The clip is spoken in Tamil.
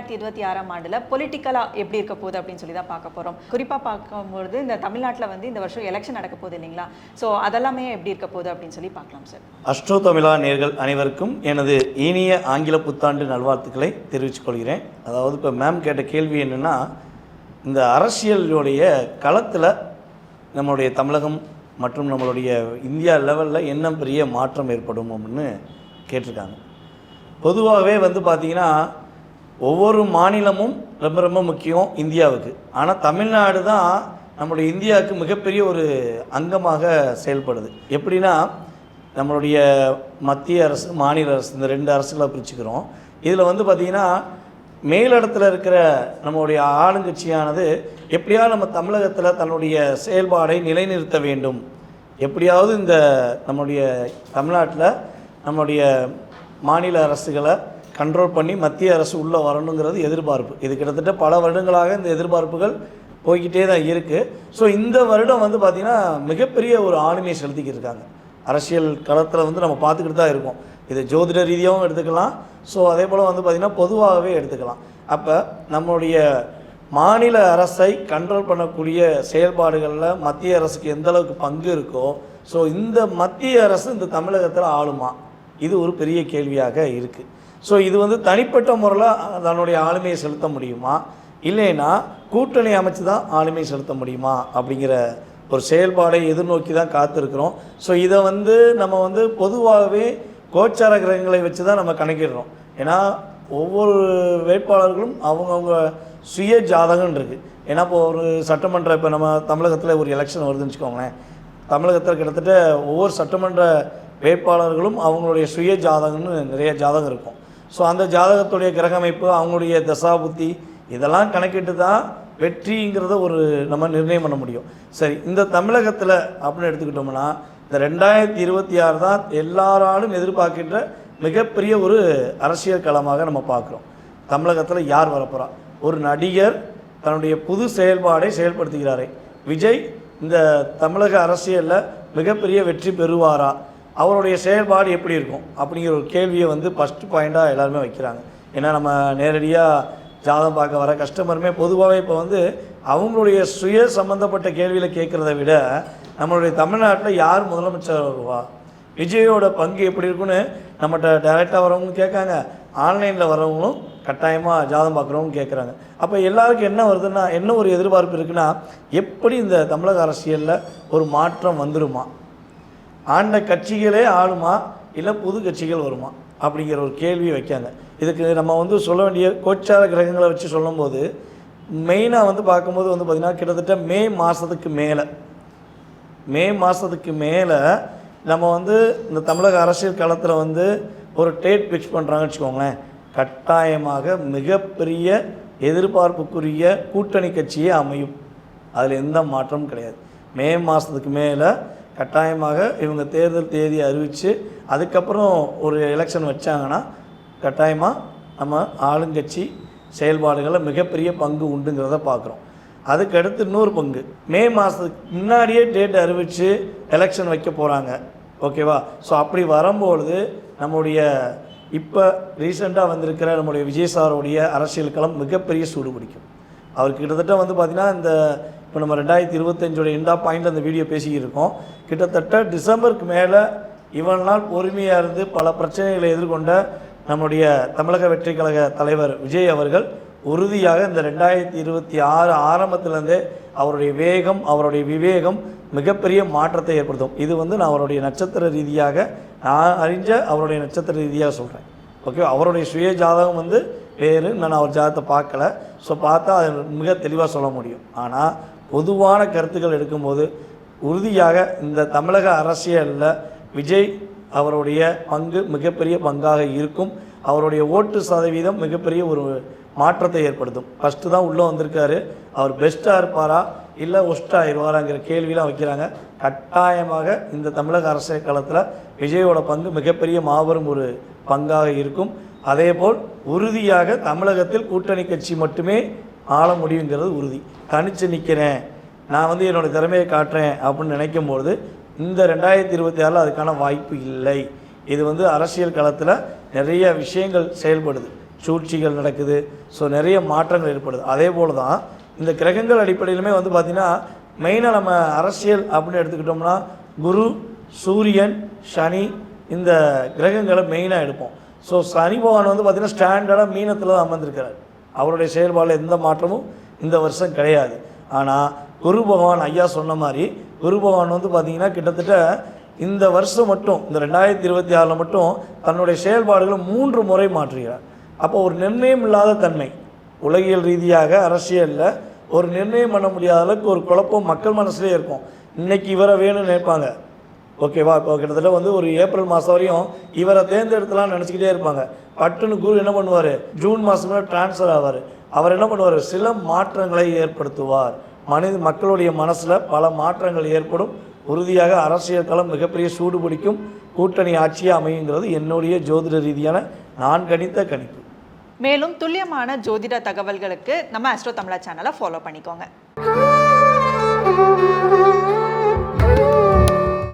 ரெண்டாயிரத்தி இருபத்தி ஆறாம் ஆண்டில் பொலிட்டிக்கலாக எப்படி இருக்க போகுது அப்படின்னு சொல்லி தான் பார்க்க போகிறோம் குறிப்பாக பார்க்கும்பொழுது இந்த தமிழ்நாட்டில் வந்து இந்த வருஷம் எலெக்ஷன் நடக்க போகுது இல்லைங்களா? ஸோ அதெல்லாமே எப்படி இருக்க போகுது அப்படின்னு சொல்லி பார்க்கலாம் சார் அஷ்டோ தமிழா நேர்கள் அனைவருக்கும் எனது இனிய ஆங்கில புத்தாண்டு நல்வாழ்த்துக்களை தெரிவித்துக் கொள்கிறேன். அதாவது இப்போ மேம் கேட்ட கேள்வி என்னென்னா இந்த அரசியலுடைய களத்தில் நம்மளுடைய தமிழகம் மற்றும் நம்மளுடைய இந்தியா லெவலில் என்ன பெரிய மாற்றம் ஏற்படும் அப்படின்னு கேட்டிருக்காங்க. பொதுவாகவே வந்து பார்த்திங்கன்னா ஒவ்வொரு மாநிலமும் ரொம்ப ரொம்ப முக்கியம் இந்தியாவுக்கு. ஆனால் தமிழ்நாடு தான் நம்மளுடைய இந்தியாவுக்கு மிகப்பெரிய ஒரு அங்கமாக செயல்படுது. எப்படின்னா நம்மளுடைய மத்திய அரசு மாநில அரசு இந்த ரெண்டு அரசுகளை பிரிச்சுக்கிறோம். இதில் வந்து பார்த்திங்கன்னா மேலிடத்தில் இருக்கிற நம்மளுடைய ஆளுங்கட்சியானது எப்படியாவது நம்ம தமிழகத்தில் தன்னுடைய செயல்பாடை நிலைநிறுத்த வேண்டும். எப்படியாவது இந்த நம்மளுடைய தமிழ்நாட்டில் நம்மளுடைய மாநில அரசுகளை கண்ட்ரோல் பண்ணி மத்திய அரசு உள்ளே வரணுங்கிறது எதிர்பார்ப்பு. இது கிட்டத்தட்ட பல வருடங்களாக இந்த எதிர்பார்ப்புகள் போய்கிட்டே தான் இருக்குது ஸோ இந்த வருடம் வந்து பார்த்திங்கன்னா மிகப்பெரிய ஒரு ஆளுமையை செலுத்திக்கிட்டு இருக்காங்க. அரசியல் களத்தில் வந்து நம்ம பார்த்துக்கிட்டு தான் இருக்கோம். இது ஜோதிட ரீதியாகவும் எடுத்துக்கலாம். ஸோ அதே போல் வந்து பார்த்திங்கன்னா பொதுவாகவே எடுத்துக்கலாம். அப்போ நம்மளுடைய மாநில அரசை கண்ட்ரோல் பண்ணக்கூடிய செயல்பாடுகளில் மத்திய அரசுக்கு எந்த அளவுக்கு பங்கு இருக்கோ ஸோ இந்த மத்திய அரசு இந்த தமிழகத்தில் ஆளுமா? இது ஒரு பெரிய கேள்வியாக இருக்குது ஸோ இது வந்து தனிப்பட்ட முறையில் தன்னுடைய ஆளுமையை செலுத்த முடியுமா? இல்லைன்னா கூட்டணி அமைச்சு தான் ஆளுமை செலுத்த முடியுமா? அப்படிங்கிற ஒரு செயல்பாடை எதிர்நோக்கி தான் காத்திருக்கிறோம். ஸோ இதை வந்து நம்ம வந்து பொதுவாகவே கோச்சார கிரகங்களை வச்சு தான் நம்ம கணக்கிடுறோம். ஏன்னா ஒவ்வொரு வேட்பாளர்களும் அவங்கவுங்க சுய ஜாதகம் இருக்குது ஏன்னா இப்போ ஒரு சட்டமன்ற இப்போ நம்ம தமிழகத்தில் ஒரு எலெக்ஷன் வருதுன்னு வச்சுக்கோங்களேன். தமிழகத்தில் கிட்டத்தட்ட ஒவ்வொரு சட்டமன்ற வேட்பாளர்களும் அவங்களுடைய சுய ஜாதகம்னு நிறைய ஜாதகம் இருக்கும். ஸோ அந்த ஜாதகத்துடைய கிரக அமைப்பு அவங்களுடைய தசாபுத்தி இதெல்லாம் கணக்கிட்டு தான் வெற்றிங்கிறத ஒரு நம்ம நிர்ணயம் பண்ண முடியும். சரி இந்த தமிழகத்தில் அப்படின்னு எடுத்துக்கிட்டோம்னா இந்த ரெண்டாயிரத்தி இருபத்தி ஆறு தான் எல்லாராலும் எதிர்பார்க்கின்ற மிகப்பெரிய ஒரு அரசியல் களமாக நம்ம பார்க்குறோம். தமிழகத்தில் யார் வரப்போகிறா ஒரு நடிகர் தன்னுடைய புது செயல்பாடை செயல்படுத்துகிறாரே. விஜய் இந்த தமிழக அரசியலில் மிகப்பெரிய வெற்றி பெறுவாரா? அவருடைய செயல்பாடு எப்படி இருக்கும் அப்படிங்கிற ஒரு கேள்வியை வந்து ஃபஸ்ட்டு பாயிண்ட்டாக எல்லாருமே வைக்கிறாங்க. ஏன்னா நம்ம நேரடியாக ஜாதகம் பார்க்க வர கஸ்டமருமே பொதுவாகவே இப்போ வந்து அவங்களுடைய சுய சம்மந்தப்பட்ட கேள்வியில் கேட்குறத விட நம்மளுடைய தமிழ்நாட்டில் யார் முதலமைச்சர் வருவா? விஜயோட பங்கு எப்படி இருக்குன்னு நம்மகிட்ட டைரெக்டாக வரவங்க கேட்காங்க. ஆன்லைனில் வரவங்களும் கட்டாயமாக ஜாதகம் பார்க்குறவங்க கேட்குறாங்க. அப்போ எல்லாருக்கும் என்ன வருதுன்னா என்ன ஒரு எதிர்பார்ப்பு இருக்குன்னா எப்படி இந்த தமிழக அரசியலில் ஒரு மாற்றம் வந்துருமா? ஆண்ட கட்சிகளே ஆளுமா? இல்லை புது கட்சிகள் வருமா? அப்படிங்கிற ஒரு கேள்வியை வைக்காங்க. இதுக்கு நம்ம வந்து சொல்ல வேண்டிய கோச்சார கிரகங்களை வச்சு சொல்லும்போது மெயினாக வந்து பார்க்கும்போது வந்து பார்த்திங்கன்னா கிட்டத்தட்ட மே மாதத்துக்கு மேலே மே மாதத்துக்கு மேலே நம்ம வந்து இந்த தமிழக அரசியல் காலத்தில் வந்து ஒரு டேட் ஃபிக்ஸ் பண்ணுறாங்கன்னு வச்சுக்கோங்களேன். கட்டாயமாக மிகப்பெரிய எதிர்பார்ப்புக்குரிய கூட்டணி கட்சியே அமையும். அதில் எந்த மாற்றமும் கிடையாது. மே மாதத்துக்கு மேலே கட்டாயமாக இவங்க தேர்தல் தேதியை அறிவித்து அதுக்கப்புறம் ஒரு எலெக்ஷன் வச்சாங்கன்னா கட்டாயமாக நம்ம ஆளுங்கட்சி செயல்பாடுகளில் மிகப்பெரிய பங்கு உண்டுங்கிறத பார்க்குறோம். அதுக்கடுத்து இன்னொரு பங்கு. மே மாதத்துக்கு முன்னாடியே டேட் அறிவித்து எலெக்ஷன் வைக்க போகிறாங்க ஓகேவா ஸோ அப்படி வரும்பொழுது நம்முடைய இப்போ ரீசெண்டாக வந்திருக்கிற நம்முடைய விஜய் சாருடைய அரசியல் களம் மிகப்பெரிய சூடு பிடிக்கும். அவர் கிட்டத்தட்ட வந்து பார்த்திங்கன்னா இந்த இப்போ நம்ம ரெண்டாயிரத்தி இருபத்தஞ்சோட எண்டா பாயிண்ட் அந்த வீடியோ பேசியிருக்கோம் கிட்டத்தட்ட டிசம்பருக்கு மேலே இவன் நாள் பொறுமையாக இருந்து பல பிரச்சனைகளை எதிர்கொண்ட நம்முடைய தமிழக வெற்றி கழக தலைவர் விஜய் அவர்கள் உறுதியாக இந்த ரெண்டாயிரத்தி இருபத்தி ஆறு ஆரம்பத்திலேருந்தே அவருடைய வேகம் அவருடைய விவேகம் மிகப்பெரிய மாற்றத்தை ஏற்படுத்தும். இது வந்து நான் அவருடைய நட்சத்திர ரீதியாக நான் அறிஞ்ச அவருடைய நட்சத்திர ரீதியாக சொல்கிறேன் ஓகே அவருடைய சுய ஜாதகம் வந்து வேறு நான் அவர் ஜாதகத்தை பார்க்கல. ஸோ பார்த்தா அது மிக தெளிவாக சொல்ல முடியும். ஆனால் பொதுவான கருத்துக்கள் எடுக்கும்போது உறுதியாக இந்த தமிழக அரசியலில் விஜய் அவருடைய பங்கு மிகப்பெரிய பங்காக இருக்கும். அவருடைய ஓட்டு சதவீதம் மிகப்பெரிய ஒரு மாற்றத்தை ஏற்படுத்தும். ஃபஸ்ட்டு தான் உள்ளே வந்திருக்காரு. அவர் பெஸ்ட்டாக இருப்பாரா? இல்லை ஒஸ்ட்டாக ஆயிடுவாராங்கிற கேள்வியெலாம் வைக்கிறாங்க. கட்டாயமாக இந்த தமிழக அரசியல் காலத்தில் விஜயோட பங்கு மிகப்பெரிய மாபெரும் ஒரு பங்காக இருக்கும். அதேபோல் உறுதியாக தமிழகத்தில் கூட்டணி கட்சி மட்டுமே ஆள முடியுங்கிறது உறுதி. தனித்து நிற்கிறேன் நான் வந்து என்னோடய திறமையை காட்டுறேன் அப்படின்னு நினைக்கும் பொழுது இந்த ரெண்டாயிரத்தி இருபத்தி ஆறில் அதுக்கான வாய்ப்பு இல்லை. இது வந்து அரசியல் களத்தில் நிறைய விஷயங்கள் செயல்படுது. சூழ்ச்சிகள் நடக்குது. ஸோ நிறைய மாற்றங்கள் ஏற்படுது. அதே போல் தான் இந்த கிரகங்கள் அடிப்படையிலுமே வந்து பார்த்திங்கன்னா மெயினாக நம்ம அரசியல் அப்படின்னு எடுத்துக்கிட்டோம்னா குரு சூரியன் சனி இந்த கிரகங்களை மெயினாக எடுப்போம். ஸோ சனி பகவான் வந்து பார்த்திங்கன்னா ஸ்டாண்டர்டாக மீனத்தில் தான் அமர்ந்திருக்கிறார். அவருடைய செயல்பாடில் எந்த மாற்றமும் இந்த வருஷம் கிடையாது. ஆனால் குரு பகவான் ஐயா சொன்ன மாதிரி குரு பகவான் வந்து பார்த்திங்கன்னா கிட்டத்தட்ட இந்த வருஷம் மட்டும் இந்த ரெண்டாயிரத்தி இருபத்தி ஆறில் மட்டும் தன்னுடைய செயல்பாடுகளை மூன்று முறை மாற்றுகிறார். அப்போ ஒரு நிர்ணயம் இல்லாத தன்மை. உலகியல் ரீதியாக அரசியலில் ஒரு நிர்ணயம் பண்ண முடியாத அளவுக்கு ஒரு குழப்பம் மக்கள் மனசுலேயே இருக்கும். இன்னைக்கு இவரை வேணும்னு நினைப்பாங்க. ஓகேவா இப்போ கிட்டத்தட்ட வந்து ஒரு ஏப்ரல் மாதம் வரையும் இவரை தேர்ந்தெடுத்தலாம் நினச்சிக்கிட்டே இருப்பாங்க. பட்டுன்னு குரு என்ன பண்ணுவார்? ஜூன் மாதமே ட்ரான்ஸ்ஃபர் ஆவார். அவர் என்ன பண்ணுவார்? சில மாற்றங்களை ஏற்படுத்துவார். மனித மக்களுடைய மனசில் பல மாற்றங்கள் ஏற்படும். உறுதியாக அரசியல் களம் மிகப்பெரிய சூடு பிடிக்கும். கூட்டணி ஆட்சியாக அமையுங்கிறது என்னுடைய ஜோதிட ரீதியான நான் கணித்த கணிப்பு. மேலும் துல்லியமான ஜோதிட தகவல்களுக்கு நம்ம அஸ்ட்ரோ தமிழா சேனலை ஃபாலோ பண்ணிக்கோங்க. Thank you.